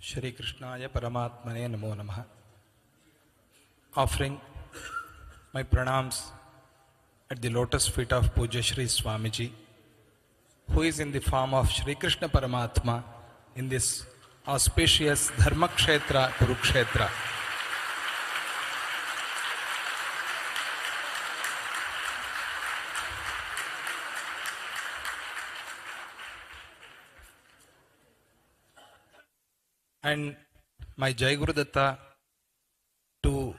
శ్రీకృష్ణాయ పరమాత్మనే నమో నమ offering my pranams at the lotus feet of Pujyashri Swamiji who is in the form of Srikrishna Paramatma in this auspicious Dharmakshetra Kurukshetra and my Jai Guru Datta to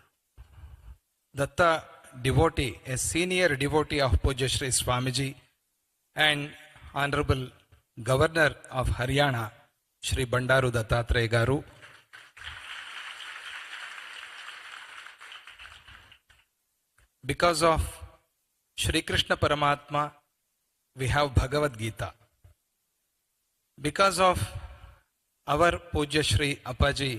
Datta devotee, a senior devotee of Puja Shri Swamiji and Honorable Governor of Haryana, Shri Bandaru Dattatreya Garu. Because of Shri Krishna Paramatma, we have Bhagavad Gita. Because of our పూజ్యశ్రీ Appaji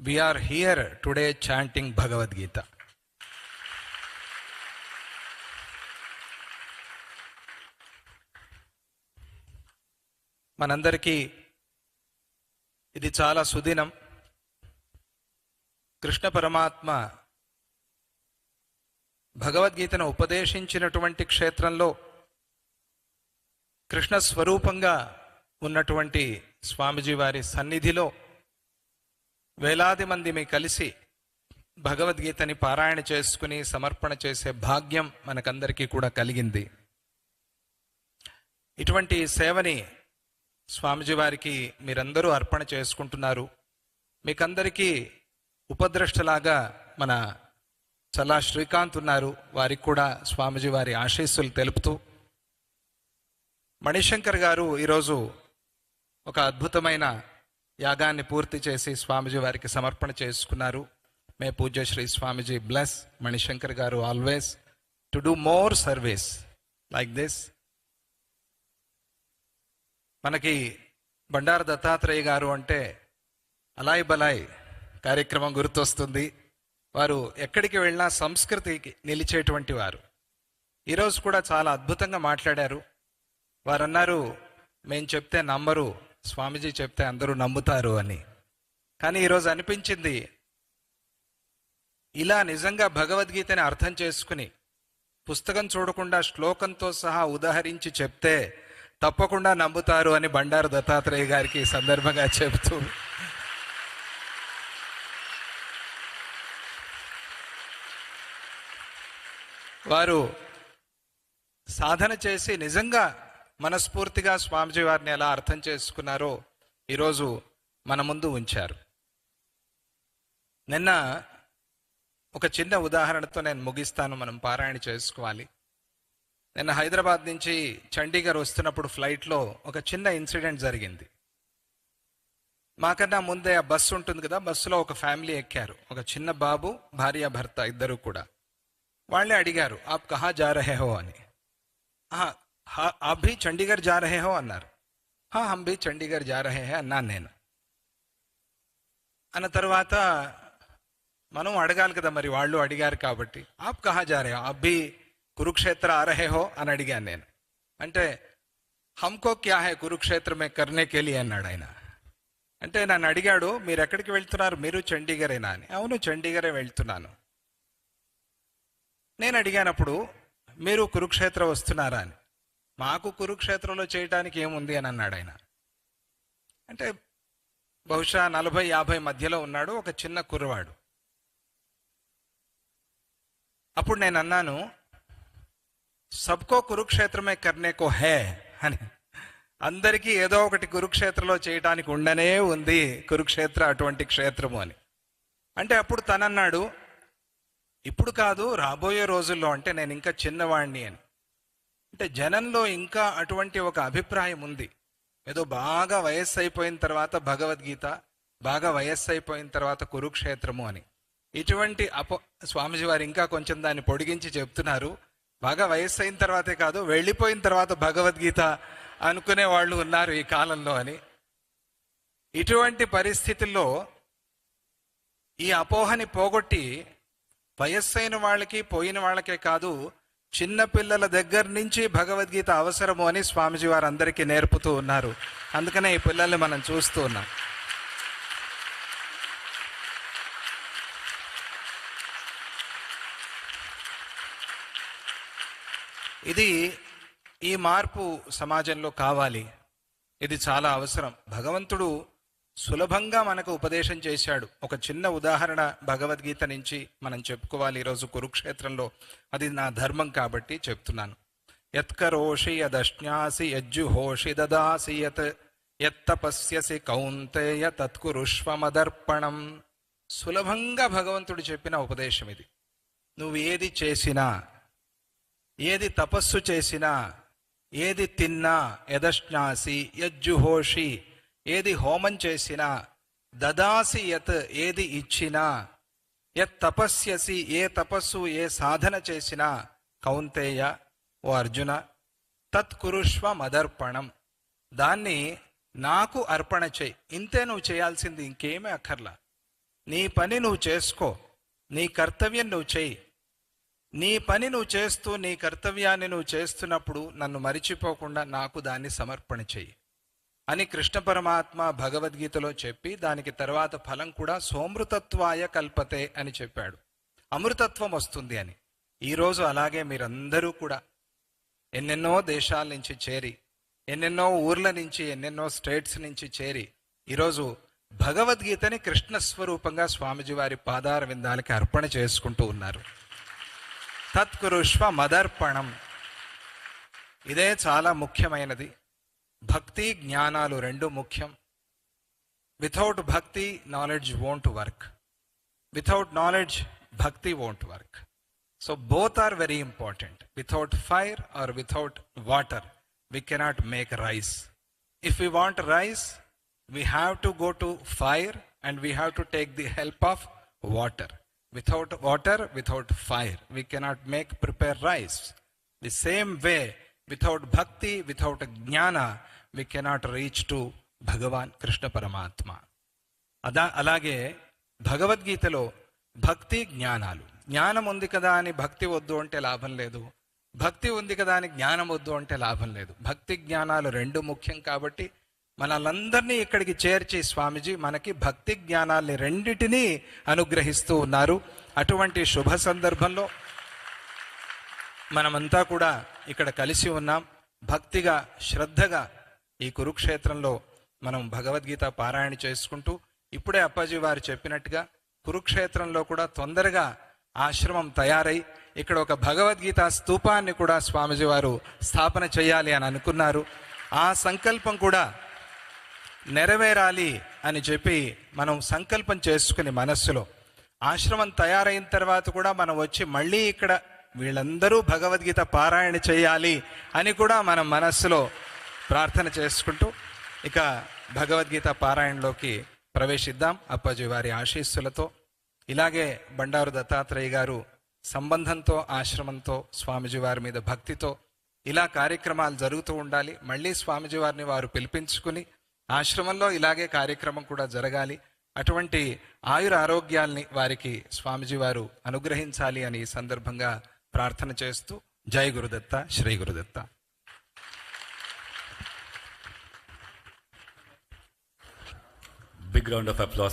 we we are here today chanting Bhagavad Gita. మనందరికీ ఇది చాలా సుదినం కృష్ణ పరమాత్మ భగవద్గీతను ఉపదేశించినటువంటి క్షేత్రంలో కృష్ణ స్వరూపంగా ఉన్నటువంటి స్వామిజీ వారి సన్నిధిలో వేలాది మంది మీ కలిసి భగవద్గీతని పారాయణ చేసుకుని సమర్పణ చేసే భాగ్యం మనకందరికీ కూడా కలిగింది. ఇటువంటి సేవని స్వామిజీ వారికి మీరందరూ అర్పణ చేసుకుంటున్నారు. మీకందరికీ ఉపద్రష్టలాగా మన చల్లా శ్రీకాంత్ ఉన్నారు. వారికి కూడా స్వామిజీ వారి ఆశీస్సులు తెలుపుతూ మణిశంకర్ గారు ఈరోజు ఒక అద్భుతమైన యాగాన్ని పూర్తి చేసి స్వామిజీ వారికి సమర్పణ చేసుకున్నారు. మే పూజ్య Shri Swamiji bless Manishankar garu always to do more service like this. మనకి బండారు దత్తాత్రేయ గారు అంటే అలాయ్ బలాయ్ కార్యక్రమం గుర్తొస్తుంది. వారు ఎక్కడికి వెళ్ళినా సంస్కృతికి నిలిచేటువంటి వారు. ఈరోజు కూడా చాలా అద్భుతంగా మాట్లాడారు. వారన్నారు మేము చెప్తే నమ్మరు స్వామీజీ చెప్తే అందరూ నమ్ముతారు అని. కానీ ఈరోజు అనిపించింది ఇలా నిజంగా భగవద్గీతని అర్థం చేసుకుని పుస్తకం చూడకుండా శ్లోకంతో సహా ఉదాహరించి చెప్తే తప్పకుండా నమ్ముతారు అని బండారు దత్తాత్రేయ గారికి సందర్భంగా చెబుతూ. వారు సాధన చేసి నిజంగా మనస్ఫూర్తిగా స్వామిజీ వారిని ఎలా అర్థం చేసుకున్నారో ఈరోజు మన ముందు ఉంచారు. నిన్న ఒక చిన్న ఉదాహరణతో నేను ముగిస్తాను మనం పారాయణ చేసుకోవాలి. నిన్న హైదరాబాద్ నుంచి చండీగఢ్ వస్తున్నప్పుడు ఫ్లైట్లో ఒక చిన్న ఇన్సిడెంట్ జరిగింది. మాకన్నా ముందే ఆ బస్సు ఉంటుంది కదా బస్సులో ఒక ఫ్యామిలీ ఎక్కారు. ఒక చిన్న బాబు భార్య భర్త ఇద్దరు కూడా. వాళ్ళే అడిగారు ఆప్ కహా జా రహే హో? అని. హా- ఆప్ భీ చండీగఢ్ జా రహే హో అన్నారు హా హమ్ భీ చండీగఢ్ జా రహే హే అన్నాను నేను అన్న తర్వాత మనం అడగాలి కదా మరి వాళ్ళు అడిగారు కాబట్టి ఆప్ కహా జా రహే ఆప్ భీ కురుక్షేత్ర ఆ రహే హో అని అడిగాను నేను అంటే హమ్కో క్యా హే కురుక్షేత్రమే కర్నే కెలి అన్నాడు ఆయన అంటే నన్ను అడిగాడు మీరు ఎక్కడికి వెళ్తున్నారు మీరు చండీగఢేనా అని అవును చండీగఢే వెళ్తున్నాను నేను అడిగానప్పుడు మీరు కురుక్షేత్ర వస్తున్నారా అని మాకు కురుక్షేత్రంలో చేయటానికి ఏముంది అని అన్నాడు ఆయన. అంటే బహుశా నలభై యాభై మధ్యలో ఉన్నాడు ఒక చిన్న కుర్రవాడు. అప్పుడు నేను అన్నాను సబ్కో కురుక్షేత్రమే కర్నేకో హే అని. అందరికీ ఏదో ఒకటి కురుక్షేత్రలో చేయటానికి ఉండనే ఉంది కురుక్షేత్ర అటువంటి క్షేత్రము అని. అంటే అప్పుడు తనన్నాడు ఇప్పుడు కాదు రాబోయే రోజుల్లో అంటే నేను ఇంకా చిన్నవాణ్ణి అని. అంటే జనంలో ఇంకా అటువంటి ఒక అభిప్రాయం ఉంది. ఏదో బాగా వయస్సు అయిపోయిన తర్వాత భగవద్గీత బాగా వయస్సు అయిపోయిన తర్వాత కురుక్షేత్రము అని. ఇటువంటి అపో స్వామిజీ వారు ఇంకా కొంచెం దాన్ని పొడిగించి చెప్తున్నారు. బాగా వయస్సు అయిన తర్వాతే కాదు వెళ్ళిపోయిన తర్వాత భగవద్గీత అనుకునే వాళ్ళు ఉన్నారు ఈ కాలంలో అని. ఇటువంటి పరిస్థితుల్లో ఈ అపోహని పోగొట్టి వయస్సైన వాళ్ళకి పోయిన వాళ్ళకే కాదు చిన్నపిల్లల దగ్గర నుంచి భగవద్గీత అవసరము అని స్వామిజీ వారు అందరికీ నేర్పుతూ ఉన్నారు. అందుకనే ఈ పిల్లల్ని మనం చూస్తూ ఉన్నాం. ఇది ఈ మార్పు సమాజంలో కావాలి. ఇది చాలా అవసరం. భగవంతుడు సులభంగా మనకు ఉపదేశం చేశాడు. ఒక చిన్న ఉదాహరణ భగవద్గీత నుంచి మనం చెప్పుకోవాలి ఈరోజు కురుక్షేత్రంలో. అది నా ధర్మం కాబట్టి చెప్తున్నాను. యత్కరోషి యదశ్నాసి యజ్జుహోషి దదాసి యత్ ఎత్తపస్యసి కౌంతేయ తత్కురుష్వమదర్పణం సులభంగా భగవంతుడు చెప్పిన ఉపదేశం ఇది. నువ్వు ఏది చేసినా ఏది తపస్సు చేసినా ఏది తిన్నా యదశ్నాసి యజ్జుహోషి ఏది హోమం చేసినా దదాసి యత్ ఏది ఇచ్చినా యత్ తపస్యసి ఏ తపస్సు ఏ సాధన చేసినా కౌంతేయ ఓ అర్జున తత్కురుష్వ మదర్పణం దాన్ని నాకు అర్పణ చేయి. ఇంతే నువ్వు చేయాల్సింది ఇంకేమీ అక్కర్లా. నీ పని నువ్వు చేసుకో. నీ కర్తవ్యం నువ్వు చేయి. నీ పని నువ్వు చేస్తూ నీ కర్తవ్యాన్ని నువ్వు చేస్తున్నప్పుడు నన్ను మరిచిపోకుండా నాకు దాన్ని సమర్పణ చెయ్యి అని కృష్ణ పరమాత్మ భగవద్గీతలో చెప్పి దానికి తర్వాత ఫలం కూడా సోమృతత్వాయ కల్పతే అని చెప్పాడు. అమృతత్వం వస్తుంది అని. ఈరోజు అలాగే మీరందరూ కూడా ఎన్నెన్నో దేశాల నుంచి చేరి ఎన్నెన్నో ఊర్ల నుంచి ఎన్నెన్నో స్టేట్స్ నుంచి చేరి ఈరోజు భగవద్గీతని కృష్ణ స్వరూపంగా స్వామిజీ వారి పాదార విందాలకి అర్పణ చేసుకుంటూ ఉన్నారు. తత్కురుష్వ మదర్పణం ఇదే చాలా ముఖ్యమైనది. భక్తి జ్ఞానాలు రెండు ముఖ్యం without bhakti knowledge won't work without knowledge bhakti won't work so both are very important without fire or without water we cannot make rice. If we want rice, we have to go to fire and we have to take the help of water. Without water, without fire, we cannot make prepare rice. The same way, without bhakti without jnana we cannot reach to Bhagavan Krishna Paramatma అదా అలాగే భగవద్గీతలో భక్తి జ్ఞానాలు జ్ఞానం ఉంది కదా అని భక్తి వద్దు అంటే లాభం లేదు భక్తి ఉంది కదా అని జ్ఞానం వద్దు అంటే లాభం లేదు భక్తి జ్ఞానాలు రెండు ముఖ్యం కాబట్టి మనలందరినీ ఇక్కడికి చేర్చి స్వామిజీ మనకి భక్తి జ్ఞానాల్ని రెండిటినీ అనుగ్రహిస్తూ ఉన్నారు అటువంటి శుభ సందర్భంలో మనమంతా కూడా ఇక్కడ కలిసి ఉన్నాం. భక్తిగా శ్రద్ధగా ఈ కురుక్షేత్రంలో మనం భగవద్గీత పారాయణ చేసుకుంటూ ఇప్పుడే అప్పాజీ వారు చెప్పినట్టుగా కురుక్షేత్రంలో కూడా తొందరగా ఆశ్రమం తయారై ఇక్కడ ఒక భగవద్గీత స్తూపాన్ని కూడా స్వామిజీ వారు స్థాపన చేయాలి అని అనుకున్నారు. ఆ సంకల్పం కూడా నెరవేరాలి అని చెప్పి మనం సంకల్పం చేసుకుని మనస్సులో ఆశ్రమం తయారైన తర్వాత కూడా మనం వచ్చి మళ్ళీ ఇక్కడ వీళ్ళందరూ భగవద్గీత పారాయణ చేయాలి అని కూడా మనం మనస్సులో ప్రార్థన చేసుకుంటూ ఇక భగవద్గీత పారాయణలోకి ప్రవేశిద్దాం. అప్పాజీ వారి ఆశీస్సులతో. ఇలాగే బండారు దత్తాత్రేయ గారు సంబంధంతో ఆశ్రమంతో స్వామిజీ వారి మీద భక్తితో ఇలా కార్యక్రమాలు జరుగుతూ ఉండాలి. మళ్ళీ స్వామిజీ వారిని వారు పిలిపించుకుని ఆశ్రమంలో ఇలాగే కార్యక్రమం కూడా జరగాలి. అటువంటి ఆయుర ఆరోగ్యాల్ని వారికి స్వామిజీ వారు అనుగ్రహించాలి అని ఈ సందర్భంగా ప్రార్థన చేస్తూ Jai Gurudatta Shri Gurudatta Big round of applause.